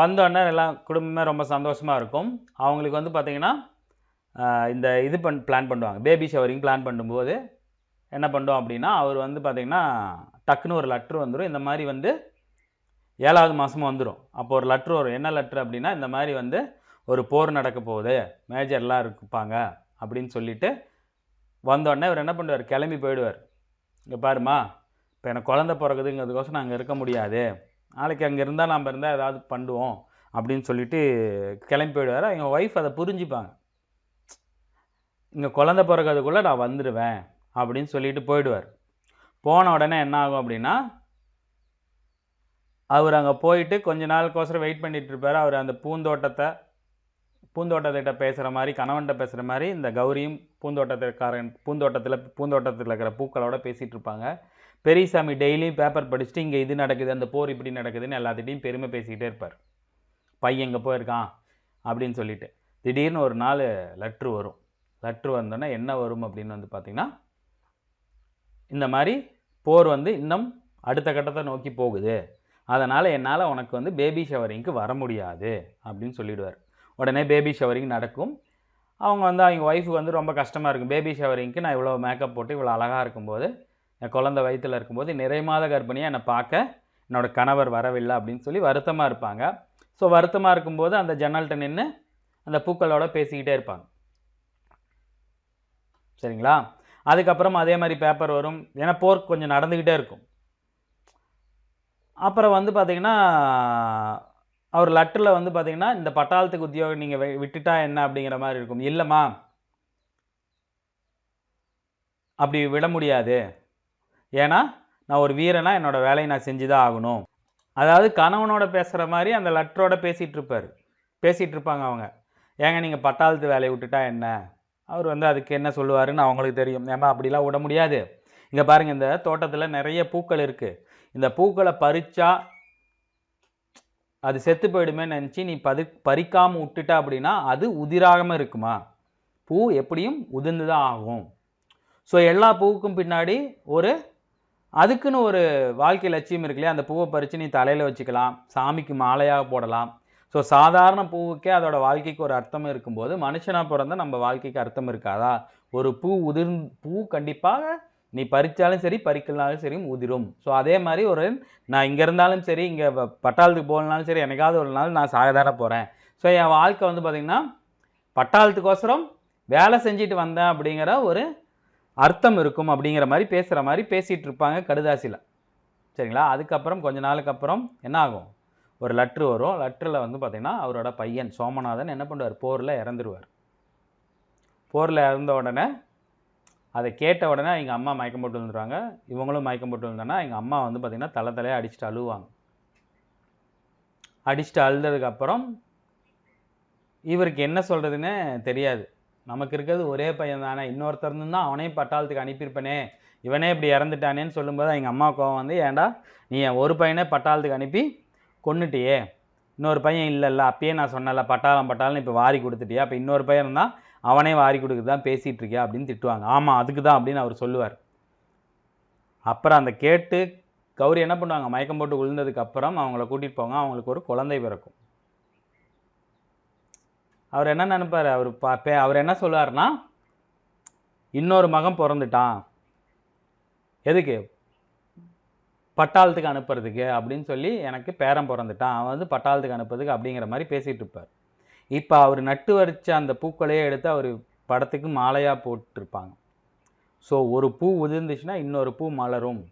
வந்தோடனே எல்லாம் குடும்பமே ரொம்ப சந்தோஷமாக இருக்கும். அவங்களுக்கு வந்து பார்த்திங்கன்னா இந்த இது பண் பிளான் பண்ணுவாங்க. பேபி ஷவரிங் பிளான் பண்ணும்போது என்ன பண்ணுவோம் அப்படின்னா அவர் வந்து பார்த்திங்கன்னா டக்குன்னு ஒரு லெட்ரு வந்துடும் இந்த மாதிரி வந்து ஏழாவது மாதமும் வந்துடும் அப்போ ஒரு லெட்ரு வரும். என்ன லெட்ரு அப்படின்னா இந்த மாதிரி வந்து ஒரு போர் நடக்க போகுது. மேஜர்லாம் இருப்பாங்க அப்படின்னு சொல்லிட்டு வந்த உடனே இவர் என்ன பண்ணுவார்? கிளம்பி போயிடுவார். இங்கே பாருமா இப்போ எனக்கு குழந்தை பிறகுதுங்கிறதுக்கோசம் நான் அங்கே இருக்க முடியாது. நாளைக்கு அங்கே இருந்தால் நம்ம இருந்தால் ஏதாவது பண்ணுவோம் அப்படின்னு சொல்லிட்டு கிளம்பி போயிடுவார். எங்கள் ஒய்ஃப் அதை புரிஞ்சுப்பாங்க. இங்கே குழந்தை பிறகுறதுக்குள்ளே நான் வந்துடுவேன் அப்படின்னு சொல்லிட்டு போயிடுவார். போன உடனே என்ன ஆகும் அப்படின்னா அவர் அங்கே போயிட்டு கொஞ்ச நாளுக்கோசரம் வெயிட் பண்ணிட்டு இருப்பார். அவர் அந்த பூந்தோட்டத்தை பூந்தோட்டத்திட்ட பேசுகிற மாதிரி கணவன்கிட்ட பேசுகிற மாதிரி இந்த கௌரியும் பூந்தோட்டத்திற்காரன் பூந்தோட்டத்தில் பூந்தோட்டத்தில் இருக்கிற பூக்களோட பேசிகிட்டு இருப்பாங்க. பெரியசாமி டெய்லியும் பேப்பர் படிச்சுட்டு இங்கே இது நடக்குது அந்த போர் இப்படி நடக்குதுன்னு எல்லாத்திட்டையும் பெருமை பேசிக்கிட்டே இருப்பார். பையன் இங்கே போயிருக்கான்? அப்படின்னு சொல்லிட்டு. திடீர்னு ஒரு நாள் லெட்ரு வரும். லெட்ரு வந்தோன்னே என்ன வரும் அப்படின்னு வந்து பார்த்திங்கன்னா இந்த மாதிரி போர் வந்து இன்னும் அடுத்த கட்டத்தை நோக்கி போகுது. அதனால் என்னால் உனக்கு வந்து பேபி ஷவரிங்க்கு வர முடியாது அப்படின்னு சொல்லிடுவார். உடனே பேபி ஷவரிங் நடக்கும். அவங்க வந்து அவங்க ஒய்ஃபு வந்து ரொம்ப கஷ்டமாக இருக்கும். பேபி ஷவரிங்க்கு நான் இவ்வளோ மேக்கப் போட்டு இவ்வளோ அழகாக இருக்கும்போது என் குழந்தை வயிற்றில் இருக்கும்போது நிறை மாத கர்ப்பிணியாக என்னை பார்க்க என்னோட கணவர் வரவில்லை அப்படின்னு சொல்லி வருத்தமாக இருப்பாங்க. ஸோ வருத்தமாக இருக்கும்போது அந்த ஜன்னல்கிட்ட நின்று அந்த பூக்களோட பேசிக்கிட்டே இருப்பாங்க. சரிங்களா? அதுக்கப்புறம் அதே மாதிரி பேப்பர் வரும். ஏன்னா போர் கொஞ்சம் நடந்துக்கிட்டே இருக்கும். அப்புறம் வந்து பார்த்திங்கன்னா அவர் லெட்டரில் வந்து பார்த்திங்கன்னா இந்த பட்டாளத்துக்கு உத்தியோகம் நீங்கள் விட்டுட்டா என்ன அப்படிங்கிற மாதிரி இருக்கும். இல்லைம்மா. அப்படி விட முடியாது. ஏன்னா நான் ஒரு வீரனா என்னோட வேலையை நான் செஞ்சு தான் ஆகணும். அதாவது கணவனோட பேசுகிற மாதிரி அந்த லெட்டரோட பேசிகிட்டு இருப்பார். பேசிகிட்டு இருப்பாங்க அவங்க. ஏங்க நீங்கள் பட்டாளத்து வேலையை விட்டுட்டா என்ன? அவர் வந்து அதுக்கு என்ன சொல்லுவாருன்னு அவங்களுக்கு தெரியும். ஏமா அப்படிலாம் விட முடியாது. இங்கே பாருங்கள் இந்த தோட்டத்தில் நிறைய பூக்கள் இருக்குது இந்த பூக்களை பறித்தா அது செத்து போயிடுமே நினச்சி நீ பது பறிக்காமல் விட்டுட்ட அப்படின்னா அது உதிராகாமல் இருக்குமா? பூ எப்படியும் உதிர்ந்து தான் ஆகும். ஸோ எல்லா பூவுக்கும் பின்னாடி ஒரு அதுக்குன்னு ஒரு வாழ்க்கை லட்சியம் இருக்கு இல்லையா? அந்த பூவை பறித்து நீ தலையில் வச்சுக்கலாம். சாமிக்கு மாலையாக போடலாம். ஸோ சாதாரண பூவுக்கே அதோட வாழ்க்கைக்கு ஒரு அர்த்தம் இருக்கும்போது மனுஷனாக பிறந்த நம்ம வாழ்க்கைக்கு அர்த்தம் இருக்காதா? ஒரு பூ உதிர் பூ கண்டிப்பாக நீ பறித்தாலும் சரி பறிக்கலனாலும் சரி உதிரும். ஸோ அதே மாதிரி ஒரு நான் இங்கே இருந்தாலும் சரி இங்கே பட்டாளத்துக்கு போகலனாலும் சரி எனக்காவது ஒரு நாள் நான் சாகதான போகிறேன் ஸோ என் வாழ்க்கை வந்து பார்த்திங்கன்னா பட்டாளத்துக்கோசரம் வேலை செஞ்சுட்டு வந்தேன் அப்படிங்கிற ஒரு அர்த்தம் இருக்கும் அப்படிங்கிற மாதிரி பேசுகிற மாதிரி பேசிகிட்டு இருப்பாங்க கடுதாசியில் சரிங்களா? அதுக்கப்புறம் கொஞ்ச நாளுக்கு அப்புறம் என்ன ஆகும்? ஒரு லெட்ரு வரும். லெட்டரில் வந்து பார்த்திங்கன்னா அவரோட பையன் சோமநாதன் என்ன பண்ணுவார்? போரில் இறந்துருவார். போரில் இறந்த உடனே அதை கேட்ட உடனே எங்கள் அம்மா மயக்கம் போட்டு விழுந்துருவாங்க. இவங்களும் மயக்கம் போட்டு விழுந்தாங்கன்னா எங்கள் அம்மா வந்து பார்த்திங்கன்னா தலை தலையாக அடிச்சுட்டு அழுவாங்க. அடிச்சுட்டு அழுததுக்கப்புறம் இவருக்கு என்ன சொல்கிறதுன்னு தெரியாது. நமக்கு இருக்கிறது ஒரே பையன் தானே. இன்னொருத்தர் தான் அவனையும் பட்டாளத்துக்கு அனுப்பியிருப்பனே. இவனே இப்படி இறந்துட்டானேன்னு சொல்லும்போது எங்கள் அம்மா கோவம் வந்து ஏண்டா நீ என் ஒரு பையனே பட்டாளத்துக்கு அனுப்பி கொன்னுட்டியே. இன்னொரு பையன் இல்லைல்ல அப்பயே நான் சொன்னல பட்டாளம் பட்டாளம் இப்போ வாரி கொடுத்துட்டியா? அப்போ இன்னொரு பையன் இருந்தால் அவனே வாரி கொடுக்குறது தான் பேசிகிட்டு இருக்கியா அப்படின்னு திட்டுவாங்க. ஆமாம் அதுக்கு தான் அப்படின்னு அவர் சொல்லுவார். அப்புறம் அந்த கேட்டு கௌரி என்ன பண்ணுவாங்க? மயக்கம் போட்டு விழுந்ததுக்கப்புறம் அவங்கள கூட்டிகிட்டு போங்க அவங்களுக்கு ஒரு குழந்தை பிறக்கும். அவர் என்ன நினைப்பார்? அவர் பா அவர் என்ன சொல்லுவார்னா இன்னொரு மகன் பிறந்துட்டான். எதுக்கு? பட்டாளத்துக்கு அனுப்புறதுக்கு அப்படின்னு சொல்லி எனக்கு பேரன் பிறந்துட்டான். அவன் வந்து பட்டாளத்துக்கு அனுப்புறதுக்கு அப்படிங்கிற மாதிரி பேசிகிட்டு இருப்பார். இப்போ அவர் நட்டு வரிச்ச அந்த பூக்களையே எடுத்து அவர் படத்துக்கு மாலையாக போட்டிருப்பாங்க. ஸோ ஒரு பூ உதிர்ந்துச்சுன்னா இன்னொரு பூ மலரும்.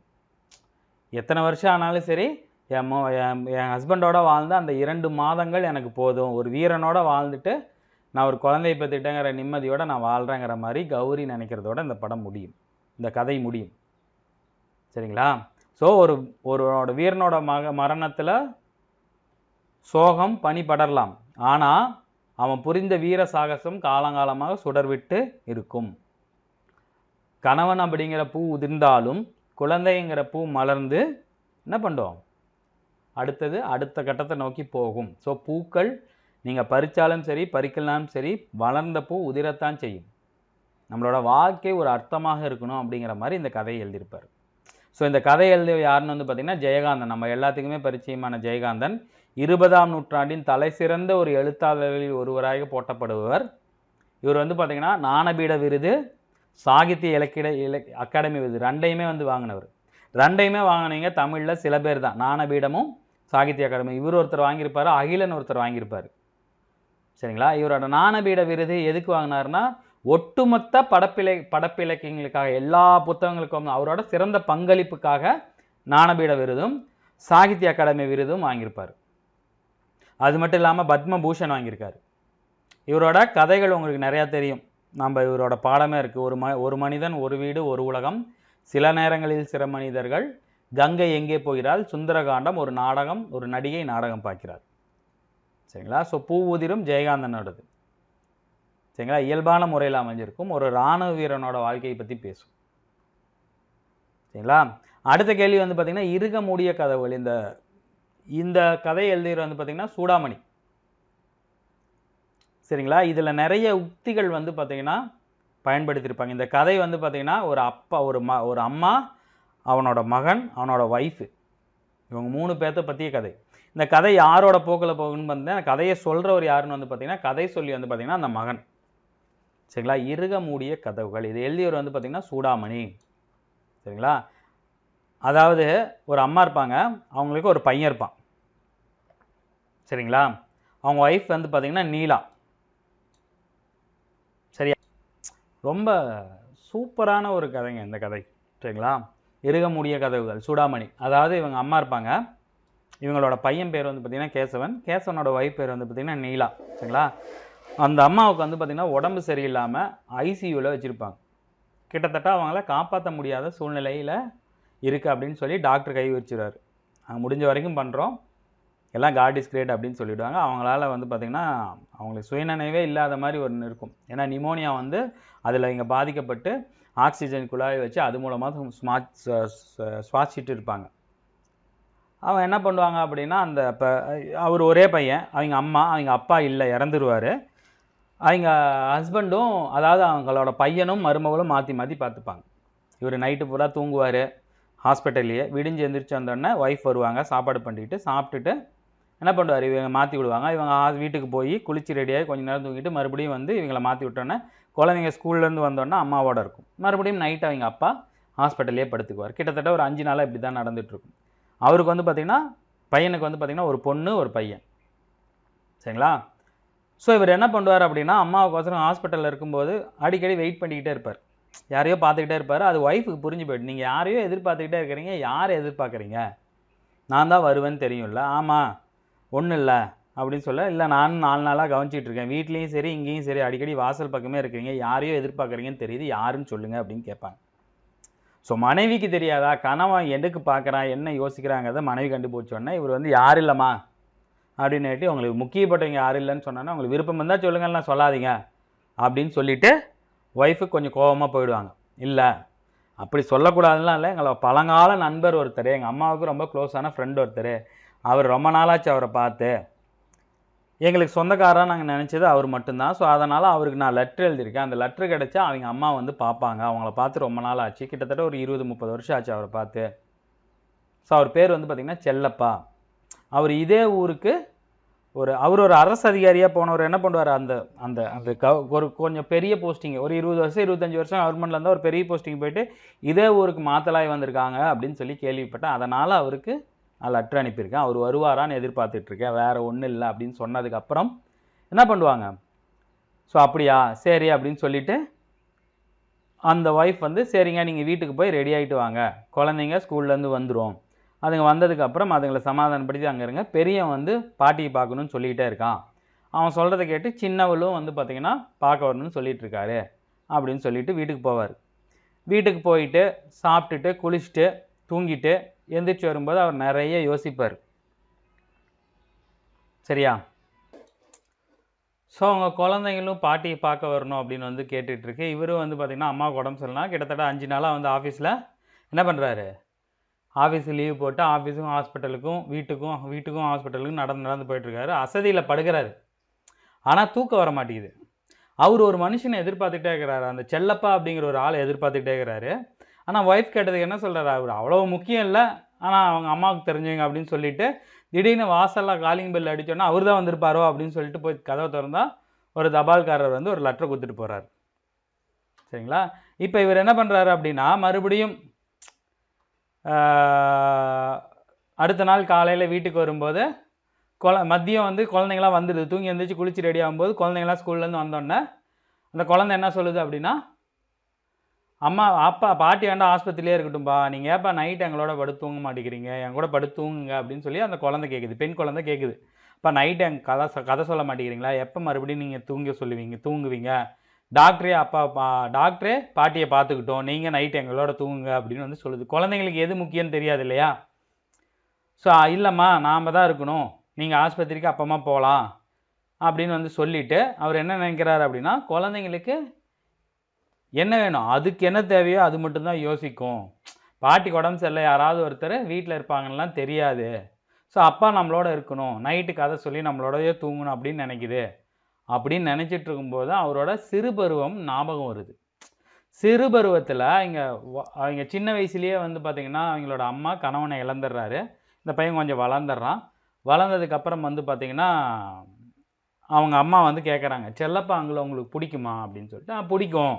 எத்தனை வருஷம் ஆனாலும் சரி என் மோ என் என் ஹஸ்பண்டோட வாழ்ந்த அந்த இரண்டு மாதங்கள் எனக்கு போதும். ஒரு வீரனோட வாழ்ந்துட்டு நான் ஒரு குழந்தைய பற்றிட்டேங்கிற நிம்மதியோடு நான் வாழ்கிறேங்கிற மாதிரி கௌரி நினைக்கிறதோட இந்த படம் முடியும். இந்த கதை முடியும். சரிங்களா? ஸோ ஒரு ஒருவனோட வீரனோட மக மரணத்தில் சோகம் பனி படரலாம். ஆனால் அவன் புரிந்த வீர சாகசம் காலங்காலமாக சுடர்விட்டு இருக்கும். கணவன் அப்படிங்கிற பூ உதிர்ந்தாலும் குழந்தைங்கிற பூ மலர்ந்து என்ன பண்ணுறோம் அடுத்தது அடுத்த கட்டத்தை நோக்கி போகும். ஸோ பூக்கள் நீங்கள் பறித்தாலும் சரி பறிக்கலனாலும் சரி வளர்ந்த பூ உதிரத்தான் செய்யும். நம்மளோட வாழ்க்கை ஒரு அர்த்தமாக இருக்கணும் அப்படிங்கிற மாதிரி இந்த கதையை எழுதியிருப்பார். ஸோ இந்த கதை எழுதிய யாருன்னு வந்து பார்த்திங்கன்னா ஜெயகாந்தன். நம்ம எல்லாத்துக்குமே பரிச்சயமான ஜெயகாந்தன். இருபதாம் நூற்றாண்டின் தலை சிறந்த ஒரு எழுத்தாளர்களில் ஒருவராக போட்டப்படுபவர் இவர் வந்து பார்த்திங்கன்னா ஞானபீட விருது சாகித்ய இலக்கிய இலக் அகாடமி விருது ரெண்டையுமே வந்து வாங்கினவர். ரெண்டையுமே வாங்கினீங்க தமிழில் சில பேர் தான். ஞானபீடமும் சாகித்ய அகாடமி. இவர் ஒருத்தர் வாங்கியிருப்பார் அகிலன் ஒருத்தர் வாங்கியிருப்பார். சரிங்களா? இவரோட ஞானபீட விருது எதுக்கு வாங்கினார்னா ஒட்டுமொத்த படப்பிலை படப்பிலக்கியங்களுக்காக எல்லா புத்தகங்களுக்கும் அவரோட சிறந்த பங்களிப்புக்காக ஞானபீட விருதும் சாகித்ய அகாடமி விருதும் வாங்கியிருப்பார். அது மட்டும் இல்லாமல் பத்மபூஷன் வாங்கியிருக்காரு. இவரோட கதைகள் உங்களுக்கு நிறையா தெரியும். நம்ம இவரோட பாடமே இருக்குது ஒரு ம ஒரு மனிதன் ஒரு வீடு ஒரு உலகம். சில நேரங்களில் சில மனிதர்கள் கங்கை எங்கே போகிறாள்? சுந்தரகாண்டம் ஒரு நாடகம் ஒரு நடிகை நாடகம் பார்க்கிறார். சரிங்களா? ஸோ பூவுதிரும் ஜெயகாந்தனோடது. சரிங்களா? இயல்பான முறையில் அமைஞ்சிருக்கும். ஒரு இராணுவ வீரனோட வாழ்க்கையை பற்றி பேசும். சரிங்களா? அடுத்த கேள்வி வந்து பார்த்தீங்கன்னா இருக மூடிய கதவுகள். இந்த இந்த கதை எழுதுகிற வந்து பார்த்தீங்கன்னா சூடாமணி. சரிங்களா? இதில் நிறைய உக்திகள் வந்து பார்த்தீங்கன்னா பயன்படுத்தியிருப்பாங்க. இந்த கதை வந்து பார்த்தீங்கன்னா ஒரு அப்பா ஒரு ம ஒரு அம்மா அவனோட மகன் அவனோட ஒய்ஃபு இவங்க மூணு பேர்த்த பற்றிய கதை. இந்த கதை யாரோட போக்கில் போகுன்னு பார்த்தீங்கன்னா கதையை சொல்கிறவர் யாருன்னு வந்து பார்த்தீங்கன்னா கதை சொல்லி வந்து பார்த்தீங்கன்னா அந்த மகன். சரிங்களா? இறுக மூடிய கதவுகள். இது எழுதியவர் வந்து பார்த்திங்கன்னா சூடாமணி. சரிங்களா? அதாவது ஒரு அம்மா இருப்பாங்க. அவங்களுக்கு ஒரு பையன் இருப்பான். சரிங்களா? அவங்க ஒய்ஃப் வந்து பார்த்திங்கன்னா நீலா. சரியா? ரொம்ப சூப்பரான ஒரு கதைங்க இந்த கதை. சரிங்களா? இறுக மூடிய கதவுகள் சூடாமணி. அதாவது இவங்க அம்மா இருப்பாங்க. இவங்களோட பையன் பேர் வந்து பார்த்திங்கன்னா கேசவன். கேசவனோட ஒய்ஃப் பேர் வந்து பார்த்திங்கன்னா நீலா. சரிங்களா? அந்த அம்மாவுக்கு வந்து பார்த்தீங்கன்னா உடம்பு சரியில்லாமல் ஐசியூவில் வச்சுருப்பாங்க. கிட்டத்தட்ட அவங்கள காப்பாற்ற முடியாத சூழ்நிலையில் இருக்குது அப்படின்னு சொல்லி டாக்டர் கை வச்சுருவார் முடிஞ்ச வரைக்கும் பண்ணுறோம் எல்லாம் காட் இஸ் கிரேட் அப்படின்னு சொல்லிவிடுவாங்க அவங்களால வந்து பார்த்திங்கன்னா அவங்களுக்கு சுயநினைவே இல்லாத மாதிரி ஒன்று இருக்கும். ஏன்னா நிமோனியா வந்து அதில் இங்கே பாதிக்கப்பட்டு ஆக்சிஜன் குழாய் வச்சு அது மூலமாக ஸ்மார்ட் சுவாசிச்சுட்டு இருப்பாங்க. அவன் என்ன பண்ணுவாங்க அப்படின்னா அந்த இப்போ அவர் ஒரே பையன் அவங்க அம்மா அவங்க அப்பா இல்லை இறந்துருவார். அவங்க ஹஸ்பண்டும் அதாவது அவங்களோட பையனும் மருமகளும் மாற்றி மாற்றி பார்த்துப்பாங்க இவர் நைட்டு பூரா தூங்குவார். ஹாஸ்பிட்டல்லையே விடிஞ்சு எந்திரிச்சு வந்தோடனே ஒய்ஃப் வருவாங்க. சாப்பாடு பண்ணிட்டு சாப்பிட்டுட்டு என்ன பண்ணுவார்? இவங்க மாற்றி விடுவாங்க. இவங்க வீட்டுக்கு போய் குளிச்சு ரெடியாகி கொஞ்ச நேரம் தூங்கிட்டு மறுபடியும் வந்து இவங்களை மாற்றி விட்டோன்னே குழந்தைங்க ஸ்கூல்லேருந்து வந்தோடனே அம்மாவோட இருக்கும். மறுபடியும் நைட் அவங்க அப்பா ஹாஸ்பிட்டல்லையே படுத்துக்குவார். கிட்டத்தட்ட ஒரு அஞ்சு நாளாக இப்படி தான் நடந்துகிட்ருக்கும் அவருக்கு வந்து பார்த்திங்கன்னா பையனுக்கு வந்து பார்த்திங்கன்னா ஒரு பொண்ணு ஒரு பையன். சரிங்களா? ஸோ இவர் என்ன பண்ணுவார் அப்படின்னா அம்மாவுக்கோசரம் ஹாஸ்பிட்டலில் இருக்கும்போது அடிக்கடி வெயிட் பண்ணிக்கிட்டே இருப்பார். யாரையோ பார்த்துக்கிட்டே இருப்பார். அது ஒய்ஃபுக்கு புரிஞ்சு போயிட்டு நீங்கள் யாரையோ எதிர்பார்த்துக்கிட்டே இருக்கிறீங்க யாரை எதிர்பார்க்குறீங்க? நான் தான் வருவேன்னு தெரியும்ல. ஆமாம் ஒன்றும் இல்லை அப்படின்னு சொல்ல இல்லை நானும் நாலு நாளாக கவனிச்சிட்டு இருக்கேன். வீட்லேயும் சரி இங்கேயும் சரி. அடிக்கடி வாசல் பக்கமே இருக்கிறீங்க. யாரையோ எதிர்பார்க்குறீங்கன்னு தெரியுது. யாருன்னு சொல்லுங்கள் அப்படின்னு கேட்பாங்க. ஸோ மனைவிக்கு தெரியாதா? கணவன் எதுக்கு பார்க்குறான்? என்ன யோசிக்கிறாங்கிறத மனைவி கண்டுபிடிச்சோடனே இவர் வந்து யார் இல்லைம்மா? அப்படின்னுட்டு உங்களுக்கு முக்கியப்பட்டவங்க யாரும் இல்லைன்னு சொன்னோன்னா உங்களுக்கு விருப்பம் இருந்தால் சொல்லுங்கள்லாம் சொல்லாதீங்க. அப்படின்னு சொல்லிவிட்டு ஒய்ஃபுக்கு கொஞ்சம் கோபமாக போயிடுவாங்க. இல்லை அப்படி சொல்லக்கூடாதுலாம் இல்லை. எங்களை பழங்கால நண்பர் ஒருத்தர் எங்கள் அம்மாவுக்கு ரொம்ப க்ளோஸான ஃப்ரெண்ட் ஒருத்தர். அவர் ரொம்ப நாளாச்சு அவரை பார்த்து. எங்களுக்கு சொந்தக்காரராக நாங்கள் நினச்சது அவர் மட்டும்தான். ஸோ அதனால் அவருக்கு நான் லெட்ரு எழுதியிருக்கேன். அந்த லெட்ரு கிடச்சா அவங்க அம்மா வந்து பார்ப்பாங்க. அவங்கள பார்த்து ரொம்ப நாள் ஆச்சு கிட்டத்தட்ட ஒரு இருபது முப்பது வருஷம் ஆச்சு அவரை பார்த்து. ஸோ அவர் பேர் வந்து பார்த்திங்கன்னா செல்லப்பா. அவர் இதே ஊருக்கு ஒரு அவர் ஒரு அரசு அதிகாரியாக போனவர் என்ன பண்ணுவார்? அந்த அந்த அந்த க ஒரு கொஞ்சம் பெரிய போஸ்டிங் ஒரு இருபது வருஷம் இருபத்தஞ்சி வருஷம் கவர்மெண்ட்டில் இருந்தால் ஒரு பெரிய போஸ்டிங் போயிட்டு இதே ஊருக்கு மாத்தலாய் வந்திருக்காங்க அப்படின்னு சொல்லி கேள்விப்பட்டேன். அதனால் அவருக்கு நான் லெட்டர் அனுப்பியிருக்கேன். அவர் வருவாரான்னு எதிர்பார்த்துட்ருக்கேன் வேறு ஒன்றும் இல்லை அப்படின்னு சொன்னதுக்கப்புறம் என்ன பண்ணுவாங்க? ஸோ அப்படியா? சரி அப்படின்னு சொல்லிட்டு அந்த ஒய்ஃப் வந்து சரிங்க நீங்கள் வீட்டுக்கு போய் ரெடி ஆகிட்டு வாங்க. குழந்தைங்க ஸ்கூல்லேருந்து வந்துடும் அதுங்க வந்ததுக்கப்புறம் அதுங்களை சமாதானப்படுத்தி அங்கே இருங்க. பெரியவன் வந்து பாட்டியை பார்க்கணும்னு சொல்லிக்கிட்டே இருக்கான். அவன் சொல்கிறத கேட்டு சின்னவளும் வந்து பார்த்திங்கன்னா பார்க்க வரணும்னு சொல்லிட்டு இருக்காரு அப்படின்னு சொல்லிட்டு வீட்டுக்கு போவார். வீட்டுக்கு போயிட்டு சாப்பிட்டுட்டு குளிச்சுட்டு தூங்கிட்டு எந்திரிச்சு வரும்போது அவர் நிறைய யோசிப்பார். சரியா? ஸோ அவங்க குழந்தைங்களும் பாட்டியை பார்க்க வரணும் அப்படின்னு வந்து கேட்டுட்ருக்கு இவரும் வந்து பார்த்தீங்கன்னா அம்மாவுக்கு உடம்பு சொல்லலாம் கிட்டத்தட்ட அஞ்சு நாளாக வந்து ஆஃபீஸில் என்ன பண்ணுறாரு ஆஃபீஸுக்கு லீவ் போட்டு ஆஃபீஸுக்கும் ஹாஸ்பிட்டலுக்கும் வீட்டுக்கும் வீட்டுக்கும் ஹாஸ்பிட்டலுக்கும் நடந்து நடந்து போயிட்டுருக்காரு. அசதியில் படுக்கிறாரு. ஆனால் தூக்கம் வர மாட்டேங்குது. அவர் ஒரு மனுஷனை எதிர்பார்த்துக்கிட்டே இருக்கிறாரு. அந்த செல்லப்பா அப்படிங்கிற ஒரு ஆளை எதிர்பார்த்துக்கிட்டே இருக்கிறாரு. ஆனால் ஒய்ஃப் கேட்டதுக்கு என்ன சொல்கிறாரு அவர் அவ்வளோ முக்கியம் இல்லை. ஆனால் அவங்க அம்மாவுக்கு தெரிஞ்சவங்க அப்படின்னு சொல்லிட்டு திடீர்னு வாசலில் காலிங் பெல் அடித்தோன்னா அவர் தான் வந்திருப்பாரோ அப்படின்னு சொல்லிட்டு போய் கதவை திறந்தா ஒரு தபால்காரர் வந்து ஒரு லெட்டர் கொடுத்துட்டு போகிறார் சரிங்களா? இப்போ இவர் என்ன பண்ணுறாரு அப்படின்னா மறுபடியும் அடுத்த நாள் காலையில் வீட்டுக்கு வரும்போது குழ மதியம் வந்து குழந்தைங்களாம் வந்துடுது. தூங்கி எழுந்திரிச்சு குளிச்சு ரெடி ஆகும்போது குழந்தைங்களாம் ஸ்கூல்லேருந்து வந்தோடனே அந்த குழந்தை என்ன சொல்லுது அப்படின்னா அம்மா அப்பா பாட்டி வேண்டாம் ஆஸ்பத்திரியிலே இருக்கட்டும்பா. நீங்கள் ஏப்பா நைட் எங்களோட படுத்து தூங்க மாட்டேங்கிறீங்க? என் கூட படுத்து தூங்குங்க. அப்படின்னு சொல்லி அந்த குழந்தை கேட்குது பெண் குழந்தை கேட்குது இப்போ நைட் எங்கள் கதை கதை சொல்ல மாட்டேங்கிறீங்களா? எப்போ மறுபடியும் நீங்கள் தூங்க சொல்லுவீங்க? தூங்குவீங்க? டாக்டரே அப்பா பா டாக்டரே பாட்டியை பார்த்துக்கிட்டோம். நீங்கள் நைட் எங்களோட தூங்குங்க அப்படின்னு வந்து சொல்லுது. குழந்தைங்களுக்கு எது முக்கியம்னு தெரியாது இல்லையா? ஸோ இல்லைம்மா நாம் தான் இருக்கணும். நீங்கள் ஆஸ்பத்திரிக்கு அப்பமா போகலாம் அப்படின்னு வந்து சொல்லிவிட்டு அவர் என்ன நினைக்கிறாரு அப்படின்னா குழந்தைங்களுக்கு என்ன வேணும்? அதுக்கு என்ன தேவையோ அது மட்டும்தான் யோசிக்கும். பாட்டிக்கு உடம்பு சரியில்லை யாராவது ஒருத்தர் வீட்டில் இருப்பாங்கலாம் தெரியாது. ஸோ அப்பா நம்மளோட இருக்கணும். நைட்டு கதை சொல்லி நம்மளோடயே தூங்கணும் அப்படின்னு நினைக்குது. அப்படின்னு நினச்சிட்டு இருக்கும்போது அவரோட சிறுபருவம் ஞாபகம் வருது. சிறுபருவத்தில் இங்கே அவங்க சின்ன வயசுலேயே வந்து பார்த்திங்கன்னா அவங்களோட அம்மா கணவனை இழந்துடுறாரு. இந்த பையன் கொஞ்சம் வளர்ந்துடுறான். வளர்ந்ததுக்கப்புறம் வந்து பார்த்திங்கன்னா அவங்க அம்மா வந்து கேட்குறாங்க செல்லப்பா அங்களை உங்களுக்கு பிடிக்குமா? அப்படின்னு சொல்லிட்டு "ஆ, பிடிக்கும்.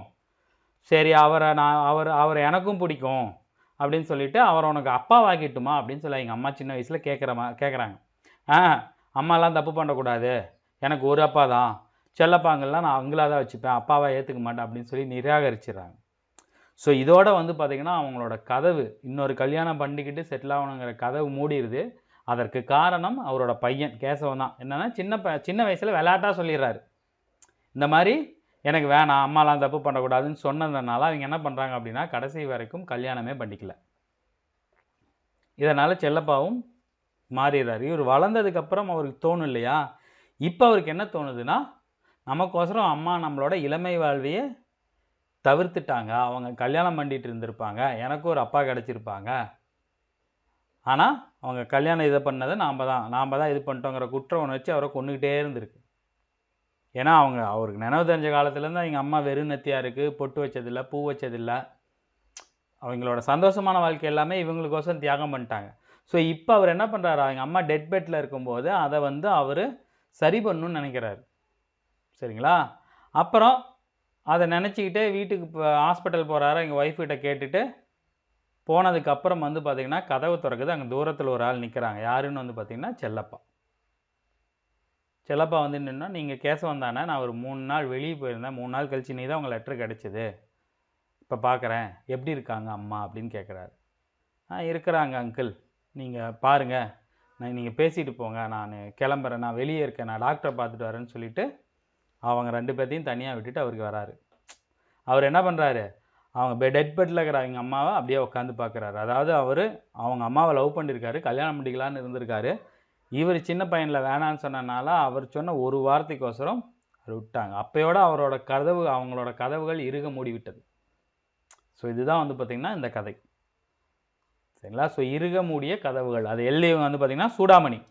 சரி அவரை நான் அவர் அவர் எனக்கும் பிடிக்கும். அப்படின்னு சொல்லிட்டு அவரை உனக்கு அப்பாவாக்கிட்டுமா? அப்படின்னு சொல்லி எங்கள் அம்மா சின்ன வயசில் கேட்குற மா கேட்குறாங்க ஆ அம்மாலாம் தப்பு பண்ணக்கூடாது. எனக்கு ஒரு அப்பா தான். செல்லப்பாங்கள்லாம் நான் அவங்களாக தான் வச்சுப்பேன். அப்பாவை ஏற்றுக்க மாட்டேன் அப்படின்னு சொல்லி நிராகரிச்சிடுறாங்க. ஸோ இதோட வந்து பார்த்திங்கன்னா அவங்களோட கதவு இன்னொரு கல்யாணம் பண்ணிக்கிட்டு செட்டில் ஆகணுங்கிற கதவு மூடிடுது. அதற்கு காரணம் அவரோட பையன் கேசவன் தான். என்னென்னா சின்ன ப சின்ன வயசில் விளையாட்டாக சொல்லிடுறாரு. இந்த மாதிரி எனக்கு வேணாம் அம்மாலாம் தப்பு பண்ணக்கூடாதுன்னு சொன்னதுனால அவங்க என்ன பண்ணுறாங்க அப்படின்னா கடைசி வரைக்கும் கல்யாணமே பண்ணிக்கல. இதனால் செல்லப்பாவும் மாறிடுறாரு. இவர் வளர்ந்ததுக்கப்புறம் அவருக்கு தோணும் இல்லையா? இப்போ அவருக்கு என்ன தோணுதுன்னா நமக்கோசரம் அம்மா நம்மளோட இளமை வாழ்வையே தவிர்த்துட்டாங்க. அவங்க கல்யாணம் பண்ணிட்டு இருந்திருப்பாங்க. எனக்கும் ஒரு அப்பா கிடச்சிருப்பாங்க. ஆனால் அவங்க கல்யாணம் இதை பண்ணதை நாம் தான் நாம் தான் இது பண்ணிட்டோங்கிற குற்ற உணர்ச்சி அவரை கொண்டுக்கிட்டே இருந்திருக்கு. ஏன்னா அவங்க அவருக்கு நினைவு தெரிஞ்ச காலத்துலேருந்து அவங்க அம்மா வெறும் நெத்தியாக இருக்குது பொட்டு வச்சதில்ல பூ வச்சதில்லை. அவங்களோட சந்தோஷமான வாழ்க்கை எல்லாமே இவங்களுக்கோசரம் தியாகம் பண்ணிட்டாங்க. ஸோ இப்போ அவர் என்ன பண்ணுறாரு அவங்க அம்மா டெட் பெட்டில் இருக்கும்போது அதை வந்து அவர் சரி பண்ணணும்னு நினைக்கிறாரு. சரிங்களா? அப்புறம் அதை நினச்சிக்கிட்டே வீட்டுக்கு இப்போ ஹாஸ்பிட்டல் போகிறாரு எங்கள் ஒய்ஃப் கிட்ட கேட்டுட்டு போனதுக்கப்புறம் வந்து பார்த்தீங்கன்னா கதவு திறக்குது. அங்கே தூரத்தில் ஒரு ஆள் நிற்கிறாங்க யாருன்னு வந்து பார்த்திங்கன்னா செல்லப்பா. செல்லப்பா வந்து நின்னா நீங்கள் கேசவன் வந்தானே நான் ஒரு மூணு நாள் வெளியே போயிருந்தேன். மூணு நாள் கழிச்சு நீ தான் உங்கள் லெட்ரு கிடச்சிது. இப்போ பார்க்குறேன் எப்படி இருக்காங்க அம்மா? அப்படின்னு கேட்குறாரு ஆ இருக்கிறாங்க அங்கிள் நீங்கள் பாருங்கள் நான் நீங்கள் பேசிட்டு போங்க. நான் கிளம்புறேன். நான் வெளியே இருக்கேன். நான் டாக்டரை பார்த்துட்டு வரேன்னு சொல்லிட்டு அவங்க ரெண்டு பேர்த்தையும் தனியாக விட்டுட்டு அவருக்கு வராரு. அவர் என்ன பண்ணுறாரு அவங்க பெட் டெட் பெட்டில் இருக்கிற அவங்க அம்மாவை அப்படியே உட்காந்து பார்க்குறாரு. அதாவது அவர் அவங்க அம்மாவை லவ் பண்ணியிருக்காரு கல்யாணம் பண்ணிக்கலான்னு இருந்திருக்காரு. இவர் சின்ன பையனில் வேணான்னு சொன்னனால அவர் சொன்ன ஒரு வாரத்துக்கோசரம் அவர் விட்டாங்க. அப்பையோட அவரோட கதவு அவங்களோட கதவுகள் இறுக மூடிவிட்டது. ஸோ இதுதான் வந்து பார்த்திங்கன்னா இந்த கதை. சரிங்களா? ஸோ இருக மூடிய கதவுகள். அது எழுதியவங்க வந்து பார்த்திங்கன்னா சூடாமணி.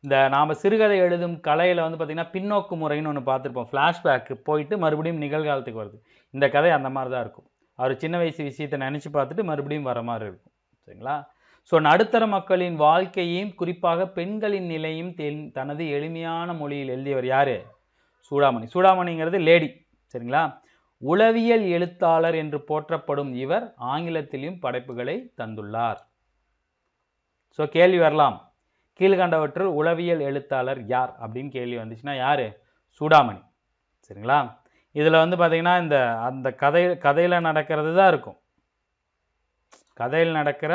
இந்த நாம் சிறுகதை எழுதும் கலையில் வந்து பார்த்திங்கன்னா பின்னோக்கு முறைன்னு ஒன்று பார்த்துருப்போம் ஃப்ளாஷ்பேக் போயிட்டு மறுபடியும் நிகழ்காலத்துக்கு வருது. இந்த கதை அந்த மாதிரி தான் இருக்கும். அவர் சின்ன வயசு விஷயத்தை நினச்சி பார்த்துட்டு மறுபடியும் வர மாதிரி இருக்கும். சரிங்களா? ஸோ நடுத்தர மக்களின் வாழ்க்கையையும் குறிப்பாக பெண்களின் நிலையும் தென்- தனது எளிமையான மொழியில் எழுதியவர் யார்? சூடாமணி. சூடாமணிங்கிறது லேடி. சரிங்களா? உளவியல் எழுத்தாளர் என்று போற்றப்படும் இவர் ஆங்கிலத்திலும் படைப்புகளை தந்துள்ளார். ஸோ கேள்வி வரலாம். கீழ்கண்டவற்றுள் உளவியல் எழுத்தாளர் யார் அப்படின்னு கேள்வி வந்துச்சுன்னா யார்? சூடாமணி. சரிங்களா? இதில் வந்து பார்த்திங்கன்னா இந்த அந்த கதை கதையில் நடக்கிறது தான் இருக்கும். கதையில் நடக்கிற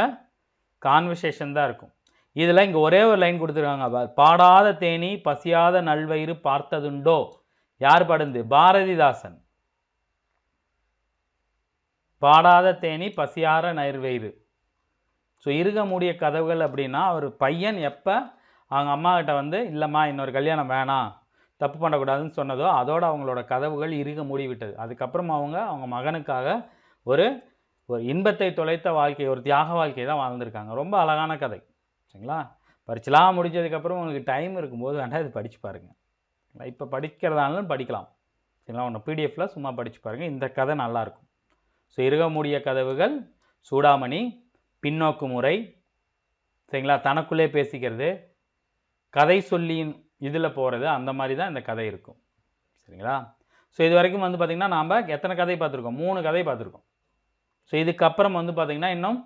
கான்வர்சேஷன் தான் இருக்கும். இதில் இங்கே ஒரே ஒரு லைன் கொடுத்துருக்காங்க. பாடாத தேனி பசியாத நல்வயிறு பார்த்ததுண்டோ? யார் படுந்து பாரதிதாசன். பாடாத தேனி பசியார நயிர்வயிறு. ஸோ இருக மூடிய கதவுகள் அப்படின்னா அவர் பையன் எப்போ அவங்க அம்மாக்கிட்ட வந்து இல்லைம்மா இன்னொரு கல்யாணம் வேணாம் தப்பு பண்ணக்கூடாதுன்னு சொன்னதோ அதோட அவங்களோட கதவுகள் இறுக மூடிவிட்டது. அதுக்கப்புறம் அவங்க அவங்க மகனுக்காக ஒரு ஒரு இன்பத்தை தொலைத்த வாழ்க்கை ஒரு தியாக வாழ்க்கையை தான் வாழ்ந்திருக்காங்க. ரொம்ப அழகான கதை. சரிங்களா? பரிச்சலாம் முடிஞ்சதுக்கப்புறம் உங்களுக்கு டைம் இருக்கும்போது வேண்டாம் இது படித்து பாருங்கள் இப்போ படிக்கிறதாலும் படிக்கலாம். சரிங்களா? ஒன்று பிடிஎஃப்பில் சும்மா படித்து பாருங்கள் இந்த கதை நல்லாயிருக்கும் ஸோ இருக மூடிய கதவுகள் சூடாமணி பின்னோக்கு முறை சரிங்களா? தனக்குள்ளே பேசிக்கிறது. கதை சொல்லியின் இதில் போகிறது அந்த மாதிரி தான் இந்த கதை இருக்கும். சரிங்களா? ஸோ இது வரைக்கும் வந்து பார்த்திங்கன்னா நாம் எத்தனை கதை பார்த்துருக்கோம் மூணு கதை பார்த்துருக்கோம் ஸோ இதுக்கப்புறம் வந்து பார்த்திங்கன்னா இன்னும்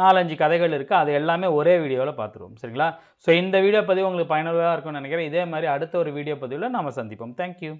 நாலஞ்சு கதைகள் இருக்குது அது எல்லாமே ஒரே வீடியோவில் பார்த்துருவோம் சரிங்களா? ஸோ இந்த வீடியோ பதிவு உங்களுக்கு பயனுள்ளதாக இருக்கும்னு நினைக்கிறேன். இதே மாதிரி அடுத்த ஒரு வீடியோ பதிவில் நாம் சந்திப்போம். தேங்க்யூ